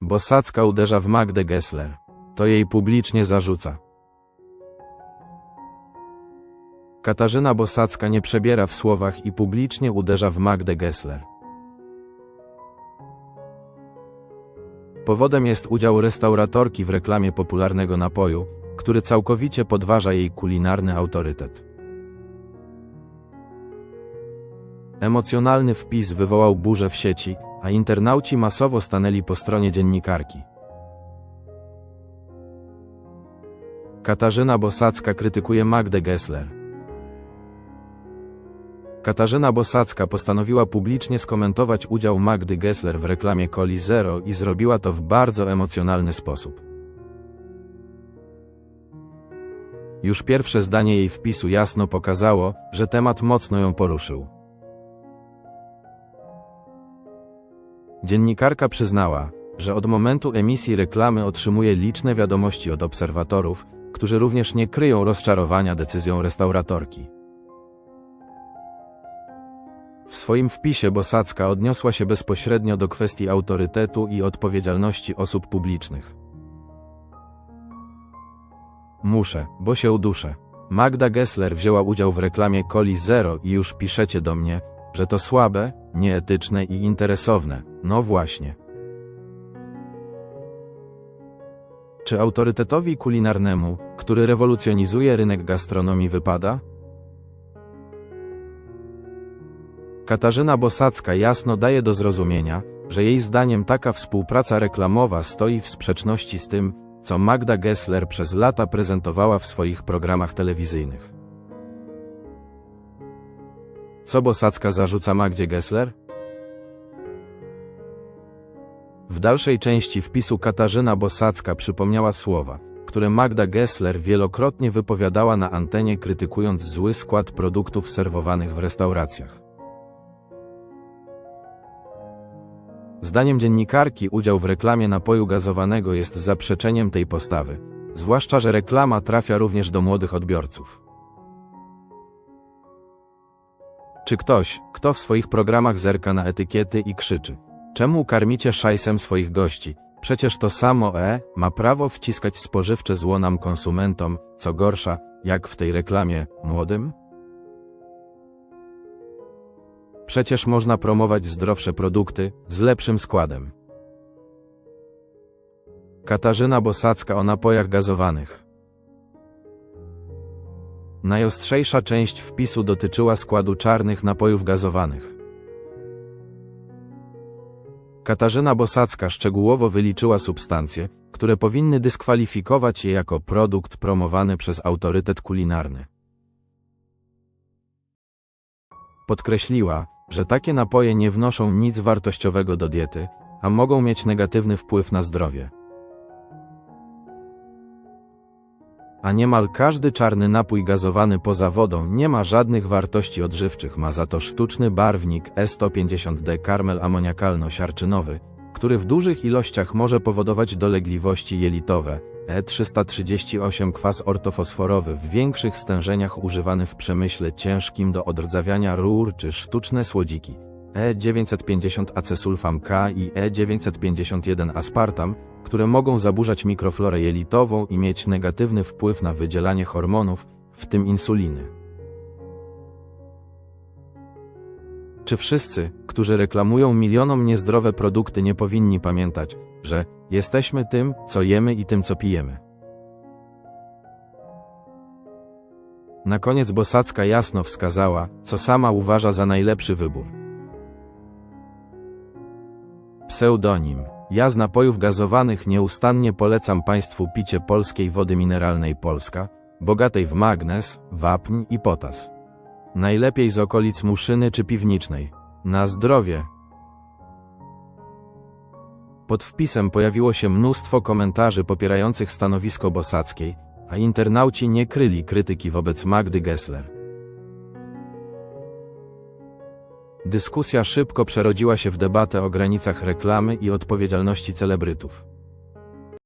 Bosacka uderza w Magdę Gessler. To jej publicznie zarzuca. Katarzyna Bosacka nie przebiera w słowach i publicznie uderza w Magdę Gessler. Powodem jest udział restauratorki w reklamie popularnego napoju, który całkowicie podważa jej kulinarny autorytet. Emocjonalny wpis wywołał burzę w sieci, a internauci masowo stanęli po stronie dziennikarki. Katarzyna Bosacka krytykuje Magdę Gessler. Katarzyna Bosacka postanowiła publicznie skomentować udział Magdy Gessler w reklamie Coli Zero i zrobiła to w bardzo emocjonalny sposób. Już pierwsze zdanie jej wpisu jasno pokazało, że temat mocno ją poruszył. Dziennikarka przyznała, że od momentu emisji reklamy otrzymuje liczne wiadomości od obserwatorów, którzy również nie kryją rozczarowania decyzją restauratorki. W swoim wpisie Bosacka odniosła się bezpośrednio do kwestii autorytetu i odpowiedzialności osób publicznych. Muszę, bo się uduszę. Magda Gessler wzięła udział w reklamie Coli Zero i już piszecie do mnie, że to słabe, nieetyczne i interesowne. No właśnie. Czy autorytetowi kulinarnemu, który rewolucjonizuje rynek gastronomii wypada? Katarzyna Bosacka jasno daje do zrozumienia, że jej zdaniem taka współpraca reklamowa stoi w sprzeczności z tym, co Magda Gessler przez lata prezentowała w swoich programach telewizyjnych. Co Bosacka zarzuca Magdzie Gessler? W dalszej części wpisu Katarzyna Bosacka przypomniała słowa, które Magda Gessler wielokrotnie wypowiadała na antenie krytykując zły skład produktów serwowanych w restauracjach. Zdaniem dziennikarki udział w reklamie napoju gazowanego jest zaprzeczeniem tej postawy, zwłaszcza że reklama trafia również do młodych odbiorców. Czy ktoś, kto w swoich programach zerka na etykiety i krzyczy: Czemu karmicie szajsem swoich gości? Przecież to samo E ma prawo wciskać spożywcze zło nam konsumentom, co gorsza, jak w tej reklamie, młodym? Przecież można promować zdrowsze produkty, z lepszym składem. Katarzyna Bosacka o napojach gazowanych. Najostrzejsza część wpisu dotyczyła składu czarnych napojów gazowanych. Katarzyna Bosacka szczegółowo wyliczyła substancje, które powinny dyskwalifikować je jako produkt promowany przez autorytet kulinarny. Podkreśliła, że takie napoje nie wnoszą nic wartościowego do diety, a mogą mieć negatywny wpływ na zdrowie. A niemal każdy czarny napój gazowany poza wodą nie ma żadnych wartości odżywczych, ma za to sztuczny barwnik E150D karmel amoniakalno-siarczynowy, który w dużych ilościach może powodować dolegliwości jelitowe, E338 kwas ortofosforowy w większych stężeniach używany w przemyśle ciężkim do odrdzawiania rur czy sztuczne słodziki, E950 acesulfam K i E951 aspartam, które mogą zaburzać mikroflorę jelitową i mieć negatywny wpływ na wydzielanie hormonów, w tym insuliny. Czy wszyscy, którzy reklamują milionom niezdrowe produkty nie powinni pamiętać, że jesteśmy tym, co jemy i tym, co pijemy? Na koniec Bosacka jasno wskazała, co sama uważa za najlepszy wybór. Pseudonim. Ja z napojów gazowanych nieustannie polecam Państwu picie polskiej wody mineralnej Polska, bogatej w magnez, wapń i potas. Najlepiej z okolic Muszyny czy Piwnicznej. Na zdrowie! Pod wpisem pojawiło się mnóstwo komentarzy popierających stanowisko Bosackiej, a internauci nie kryli krytyki wobec Magdy Gessler. Dyskusja szybko przerodziła się w debatę o granicach reklamy i odpowiedzialności celebrytów.